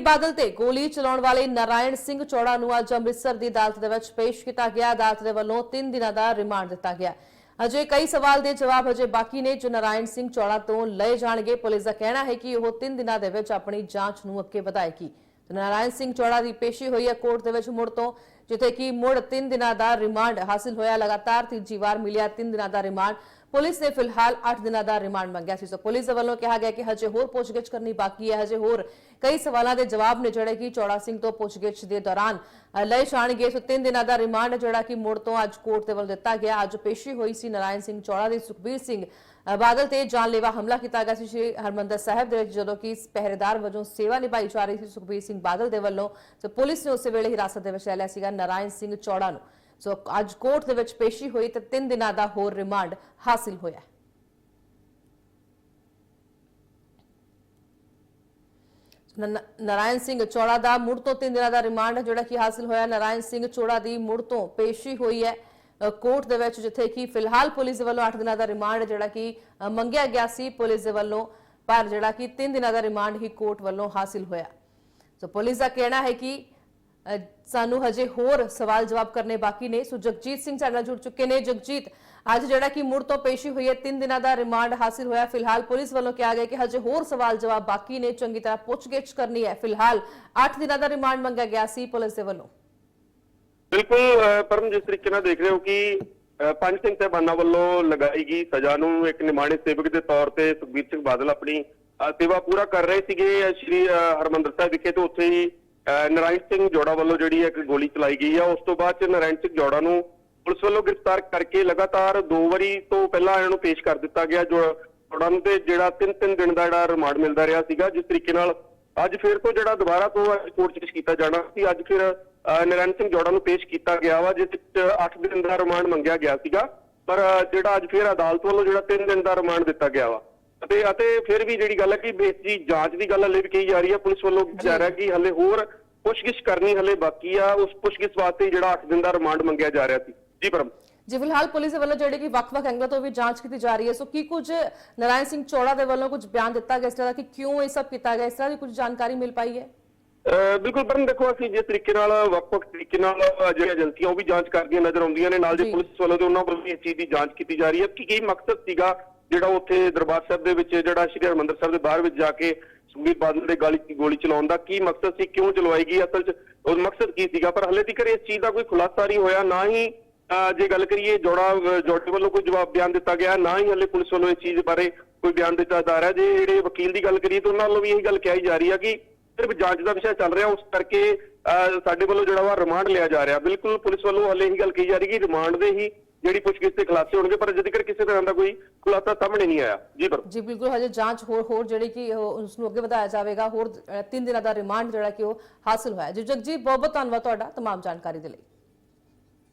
ਬਾਦਲ ਤੇ ਗੋਲੀ ਚਲਾਉਣ ਵਾਲੇ ਨਾਰਾਇਣ ਸਿੰਘ ਚੌੜਾ ਨੂੰ ਅੱਜ ਅੰਮ੍ਰਿਤਸਰ ਦੀ ਅਦਾਲਤ ਦੇ ਵਿੱਚ ਪੇਸ਼ ਕੀਤਾ ਗਿਆ। ਅਦਾਲਤ ਦੇ ਵੱਲੋਂ 3 ਦਿਨਾਂ ਦਾ ਰਿਮਾਂਡ ਦਿੱਤਾ ਗਿਆ। ਅਜੇ ਕਈ ਸਵਾਲ ਦੇ ਜਵਾਬ ਅਜੇ ਬਾਕੀ ਨੇ, ਜੋ ਨਾਰਾਇਣ ਸਿੰਘ ਚੌੜਾ ਤੋਂ ਲਏ ਜਾਣਗੇ। ਪੁਲਿਸ ਦਾ ਕਹਿਣਾ ਹੈ ਕਿ ਉਹ 3 ਦਿਨਾਂ ਦੇ ਵਿੱਚ ਆਪਣੀ ਜਾਂਚ ਨੂੰ ਅੱਗੇ ਵਧਾਏਗੀ। ਨਾਰਾਇਣ ਸਿੰਘ ਚੌੜਾ ਦੀ ਪੇਸ਼ੀ ਹੋਈ ਹੈ ਕੋਰਟ ਦੇ ਵਿੱਚ ਮੁੜ ਤੋਂ, ਜਿੱਥੇ ਕਿ ਮੁੜ 3 ਦਿਨਾਂ ਦਾ ਰਿਮਾਂਡ ਹਾਸਿਲ ਹੋਇਆ। ਲਗਾਤਾਰ ਤੀਜੀ ਵਾਰ ਮਿਲਿਆ 3 ਦਿਨਾਂ ਦਾ ਰਿਮਾਂਡ। ਪੁਲਿਸ ਨੇ ਫਿਲਹਾਲ 8 ਦਿਨਾਂ ਦਾ ਰਿਮਾਂਡ ਮੰਗਿਆ ਸੀ। ਸੋ ਪੁਲਿਸ ਦੇ ਵੱਲੋਂ ਕਿਹਾ ਗਿਆ ਕਿ ਹਜੇ ਹੋਰ ਪੁੱਛਗਿੱਛ ਕਰਨੀ ਬਾਕੀ ਹੈ। ਹਜੇ ਹੋਰ ਕਈ ਸਵਾਲਾਂ ਦੇ ਜਵਾਬ ਨੇ, ਜਿਹੜੇ ਕਿ ਚੌੜਾ ਸਿੰਘ ਤੋਂ ਪੁੱਛਗਿੱਛ ਦੇ ਦੌਰਾਨ ਲਏ ਜਾਣਗੇ। ਸੋ 3 ਦਿਨਾਂ ਦਾ ਰਿਮਾਂਡ, ਜਿਹੜਾ ਕਿ ਮੁੜ ਤੋਂ ਅੱਜ ਕੋਰਟ ਦੇ ਵੱਲੋਂ ਦਿੱਤਾ ਗਿਆ। ਅੱਜ ਪੇਸ਼ੀ ਹੋਈ ਸੀ ਨਾਰਾਇਣ ਸਿੰਘ ਚੌੜਾ ਦੀ, ਸੁਖਬੀਰ ਸਿੰਘ ਬਾਦਲ ਤੇ ਜਾਨਲੇਵਾ ਹਮਲਾ ਕੀਤਾ ਗਿਆ ਸੀ। ਸ਼੍ਰੀ ਹਰਮੰਦਰ ਸਾਹਿਬ ਦੇ ਵਿੱਚ ਜਦੋਂ ਕਿ ਪਹਿਰੇਦਾਰ ਵਜੋਂ ਸੇਵਾ ਨਿਭਾਈ ਜਾ ਰਹੀ ਸੀ ਸੁਖਬੀਰ ਸਿੰਘ ਬਾਦਲ ਦੇ ਵੱਲੋਂ। ਸੋ ਪੁਲਿਸ ਨੇ ਉਸੇ ਵੇਲੇ ਹਿਰਾਸਤ ਦੇ ਵਿੱਚ ਲੈ ਲਿਆ ਸੀਗਾ ਨਾਰਾਇਣ ਸਿੰਘ ਚੌੜਾ ਨੂੰ। ਸੋ ਅੱਜ ਕੋਰਟ ਦੇ ਵਿੱਚ ਪੇਸ਼ੀ ਹੋਈ ਤੇ 3 ਦਿਨਾਂ ਦਾ ਹੋਰ ਰਿਮਾਂਡ ਹਾਸਿਲ ਹੋਇਆ ਨ- ਨਾਰਾਇਣ ਸਿੰਘ ਚੋੜਾ ਦਾ ਮੁੜ ਤੋਂ 3 ਦਿਨਾਂ ਦਾ ਰਿਮਾਂਡ ਜਿਹੜਾ ਕਿ ਹਾਸਿਲ ਹੋਇਆ। ਨਾਰਾਇਣ ਸਿੰਘ ਚੋੜਾ ਦੀ ਮੁੜ ਤੋਂ ਪੇਸ਼ੀ ਹੋਈ ਹੈ। ਕੋਰਟ ਦੇ ਵਿੱਚ ਜਿੱਥੇ ਕਿ ਫਿਲਹਾਲ ਪੁਲਿਸ ਦੇ ਵੱਲੋਂ 8 ਦਿਨਾਂ ਦਾ ਰਿਮਾਂਡ ਜਿਹੜਾ ਕਿ ਮੰਗਿਆ ਗਿਆ ਸੀ ਪੁਲਿਸ ਦੇ ਵੱਲੋਂ, ਪਰ ਜਿਹੜਾ ਕਿ 3 ਦਿਨਾਂ ਦਾ ਰਿਮਾਂਡ ਹੀ ਕੋਰਟ ਵੱਲੋਂ ਹਾਸਿਲ ਹੋਇਆ। ਸੋ ਪੁਲਿਸ ਦਾ ਕਹਿਣਾ ਹੈ ਕਿ ਸਾਨੂੰ ਹਜੇ ਹੋਰ ਸਵਾਲ ਜਵਾਬ ਕਰਨੇ ਬਾਕੀ ਨੇ। ਸੋ ਜਗਜੀਤ ਸਿੰਘ ਸਾਡੇ ਨਾਲ ਜੁੜ ਚੁੱਕੇ ਨੇ। ਜਗਜੀਤ ਅੱਜ ਜਿਹੜਾ ਕਿ ਮੁੜ ਤੋਂ ਪੇਸ਼ੀ ਹੋਈ ਹੈ 3 ਦਿਨਾਂ ਦਾ ਰਿਮਾਂਡ ਹਾਸਿਲ ਹੋਇਆ। ਫਿਲਹਾਲ ਪੁਲਿਸ ਵੱਲੋਂ ਕਿਹਾ ਗਿਆ ਕਿ ਹਜੇ ਹੋਰ ਸਵਾਲ ਜਵਾਬ ਬਾਕੀ ਨੇ। ਚੰਗੀ ਤਰ੍ਹਾਂ ਪੁੱਛਗਿੱਛ ਕਰਨੀ ਹੈ। ਫਿਲਹਾਲ 8 ਦਿਨਾਂ ਦਾ ਰਿਮਾਂਡ ਮੰਗਿਆ ਗਿਆ ਸੀ ਪੁਲਿਸ ਦੇ ਵੱਲੋਂ। ਬਿਲਕੁਲ ਪਰਮ ਜਿਸ ਤਰੀਕੇ ਨਾਲ ਦੇਖ ਰਹੇ ਹੋ ਕਿ ਪੰਜ ਸਿੰਘ ਸਾਹਿਬਾਨਾਂ ਵੱਲੋਂ ਲਗਾਈ ਗਈ ਸਜ਼ਾ ਨੂੰ ਇੱਕ ਨਿਮਾਣੇ ਸੇਵਕ ਦੇ ਤੌਰ ਤੇ ਸੁਖਬੀਰ ਸਿੰਘ ਬਾਦਲ ਆਪਣੀ ਸੇਵਾ ਪੂਰਾ ਕਰ ਰਹੇ ਸੀਗੇ। ਅਹ, ਸ਼੍ਰੀ ਹਰਮੰਦਰ ਸਾਹਿਬ ਵਿਖੇ ਤੇ ਉੱਥੇ ਹੀ ਨਰਾਇਣ ਸਿੰਘ ਜੋੜਾ ਵੱਲੋਂ ਜਿਹੜੀ ਇੱਕ ਗੋਲੀ ਚਲਾਈ ਗਈ ਆ ਉਸ ਤੋਂ ਬਾਅਦ ਚ ਨਾਰਾਇਣ ਸਿੰਘ ਜੋੜਾ ਨੂੰ ਪੁਲਿਸ ਵੱਲੋਂ ਗ੍ਰਿਫਤਾਰ ਕਰਕੇ ਲਗਾਤਾਰ ਦੋ ਵਾਰੀ ਤੋਂ ਪਹਿਲਾਂ ਇਹਨਾਂ ਨੂੰ ਪੇਸ਼ ਕਰ ਦਿੱਤਾ ਗਿਆ। ਜੋ ਜੋੜਾ ਨੂੰ ਤੇ ਜਿਹੜਾ ਤਿੰਨ ਤਿੰਨ ਦਿਨ ਦਾ ਜਿਹੜਾ ਰਿਮਾਂਡ ਮਿਲਦਾ ਰਿਹਾ ਸੀਗਾ ਜਿਸ ਤਰੀਕੇ ਨਾਲ ਅੱਜ ਫਿਰ ਤੋਂ ਜਿਹੜਾ ਦੁਬਾਰਾ ਤੋਂ ਕੋਰਟ 'ਚ ਪੇਸ਼ ਕੀਤਾ ਜਾਣਾ ਸੀ ਅੱਜ ਫਿਰ ਅਹ, ਨਰੈਣ ਸਿੰਘ ਜੋੜਾ ਨੂੰ ਪੇਸ਼ ਕੀਤਾ ਗਿਆ ਵਾ ਜਿਸ ਵਿੱਚ 8 ਦਿਨ ਦਾ ਰਿਮਾਂਡ ਮੰਗਿਆ ਗਿਆ ਸੀਗਾ। ਪਰ ਜਿਹੜਾ ਅੱਜ ਫਿਰ ਅਦਾਲਤ ਵੱਲੋਂ ਜਿਹੜਾ 3 ਦਿਨ ਦਾ ਰਿਮਾਂਡ ਦਿੱਤਾ ਗਿਆ ਵਾ। ਅਤੇ ਅਤੇ ਫਿਰ ਵੀ ਜਿਹੜੀ ਗੱਲ ਹੈ ਕਿ ਬੇਸ ਜਾਂਚ ਦੀ ਗੱਲ ਹਲੇ ਵੀ ਕਹੀ ਜਾ ਰਹੀ ਹੈ ਪੁਲਿਸ ਵੱਲੋਂ ਕਿਹਾ ਜਾ ਰਿਹਾ ਕਿ ਹਲੇ ਹੋਰ ਪੁੱਛਗਿੱਛ ਕਰਨੀ ਹਲੇ ਬਾਕੀ ਆ ਉਸ ਪੁੱਛਗਿੱਛ ਵਾਸਤੇ ਜਿਹੜਾ 8 ਦਿਨ ਦਾ ਰਿਮਾਂਡ ਮੰਗਿਆ ਜਾ ਰਿਹਾ ਸੀ। ਜੀ ਪਰਮ। ਜੀ ਫਿਲਹਾਲ ਪੁਲਿਸ ਵੱਲੋਂ ਜਿਹੜੀ ਕਿ ਵੱਖ-ਵੱਖ ਐਂਗਲਾਂ ਤੋਂ ਵੀ ਜਾਂਚ ਕੀਤੀ ਜਾ ਰਹੀ ਹੈ ਸੋ ਕੀ ਕੁਝ ਨਾਰਾਇਣ ਸਿੰਘ ਚੋੜਾ ਦੇ ਵੱਲੋਂ ਕੁਝ ਬਿਆਨ ਦਿੱਤਾ ਗਿਆ ਇਸ ਤਰ੍ਹਾਂ ਕਿ ਕਿਉਂ ਇਹ ਸਭ ਕੀਤਾ ਗਿਆ ਇਸ ਤਰ੍ਹਾਂ ਦੀ ਕੁਝ ਜਾਣਕਾਰੀ ਮਿਲ ਪਾਈ ਹੈ? ਬਿਲਕੁਲ ਪਰਮ ਦੇਖੋ ਅਸੀਂ ਜਿਸ ਤਰੀਕੇ ਨਾਲ ਵੱਖ-ਵੱਖ ਤਰੀਕੇ ਨਾਲ ਜਿਹੜੀਆਂ ਏਜੰਸੀਆਂ ਉਹ ਵੀ ਜਾਂਚ ਕਰਦੀਆਂ ਨਜ਼ਰ ਆਉਂਦੀਆਂ ਨੇ ਨਾਲ ਜੀ। ਪੁਲਿਸ ਵੱਲੋਂ ਤੇ ਉਹਨਾਂ ਵੱਲੋਂ ਵੀ ਇਸ ਚੀਜ਼ ਦੀ ਜਾਂਚ ਕੀਤੀ ਜਾ ਰਹੀ ਹੈ ਕਿ ਕੀ ਮਕਸਦ ਸੀਗਾ ਜਿਹੜਾ ਉੱਥੇ ਦਰਬਾਰ ਸਾਹਿਬ ਦੇ ਵਿੱਚ ਜਿਹੜਾ ਸ਼੍ਰੀ ਹਰਿਮੰਦਰ ਸਾਹਿਬ ਦੇ ਬਾਹਰ ਵਿੱਚ ਜਾ ਕੇ ਸੁਖਬੀਰ ਬਾਦਲ ਦੇ ਗਾਲੀ ਗੋਲੀ ਚਲਾਉਣ ਦਾ ਕੀ ਮਕਸਦ ਸੀ ਕਿਉਂ ਚਲਵਾਈ ਗਈ? ਅਸਲ 'ਚ ਉਹ ਮਕਸਦ ਕੀ ਸੀਗਾ? ਪਰ ਹਲੇ ਤੱਕ ਇਸ ਚੀਜ਼ ਦਾ ਕੋਈ ਖੁਲਾਸਾ ਨਹੀਂ ਹੋਇਆ ਨਾ ਹੀ ਅਹ ਜੇ ਗੱਲ ਕਰੀਏ ਜੋੜਾ ਜੋੜੇ ਵੱਲੋਂ ਕੋਈ ਜਵਾਬ ਬਿਆਨ ਦਿੱਤਾ ਗਿਆ ਨਾ ਹੀ ਹਲੇ ਪੁਲਿਸ ਵੱਲੋਂ ਇਸ ਚੀਜ਼ ਬਾਰੇ ਕੋਈ ਬਿਆਨ ਦਿੱਤਾ ਜਾ ਰਿਹਾ। ਜੇ ਜਿਹੜੇ ਵਕੀਲ ਦੀ ਗੱਲ ਕਰੀਏ ਤਾਂ ਉਹਨਾਂ ਵੱਲੋਂ ਵੀ ਇਹੀ ਗੱਲ ਕਹੀ ਜਾ ਰਹੀ ਹੈ ਕਿ ਸਿਰਫ ਜਾਂਚ ਦਾ ਵਿਸ਼ਾ ਚੱਲ ਰਿਹਾ ਉਸ ਕਰਕੇ ਅਹ, ਸਾਡੇ ਵੱਲੋਂ ਜਿਹੜਾ ਵਾ ਰਿਮਾਂਡ ਲਿਆ ਜਾ ਰਿਹਾ। ਬਿਲਕੁਲ ਪੁਲਿਸ ਵੱਲੋਂ ਹਲੇ ਇਹੀ ਗੱਲ ਕਹੀ ਜਾ ਰਹੀ ਕਿ ਰਿਮਾਂਡ ਦੇ ਹੀ ਜਿਹੜੀ ਪੁੱਛਗਿੱਛ ਤੇ ਖੁਲਾਸੇ ਹੋਣਗੇ ਪਰ ਅਜੇ ਤੱਕ ਕਿਸੇ ਤਰ੍ਹਾਂ ਦਾ ਕੋਈ ਖੁਲਾਸਾ ਸਾਹਮਣੇ ਨਹੀਂ ਆਇਆ ਜੀ ਪਰ ਜੀ ਬਿਲਕੁਲ ਹਜੇ ਜਾਂਚ ਹੋਰ ਹੋਰ ਜਿਹੜੀ ਕਿ ਉਹ ਉਸ ਨੂੰ ਅੱਗੇ ਵਧਾਇਆ ਜਾਵੇਗਾ ਹੋਰ 3 ਦਿਨਾਂ ਦਾ ਰਿਮਾਂਡ ਜਿਹੜਾ ਕਿ ਉਹ ਹਾਸਲ ਹੋਇਆ ਜੀ ਜਗਜੀਤ ਬਹੁਤ ਬਹੁਤ ਧੰਨਵਾਦ ਤੁਹਾਡਾ तमाम ਜਾਣਕਾਰੀ ਦੇ ਲਈ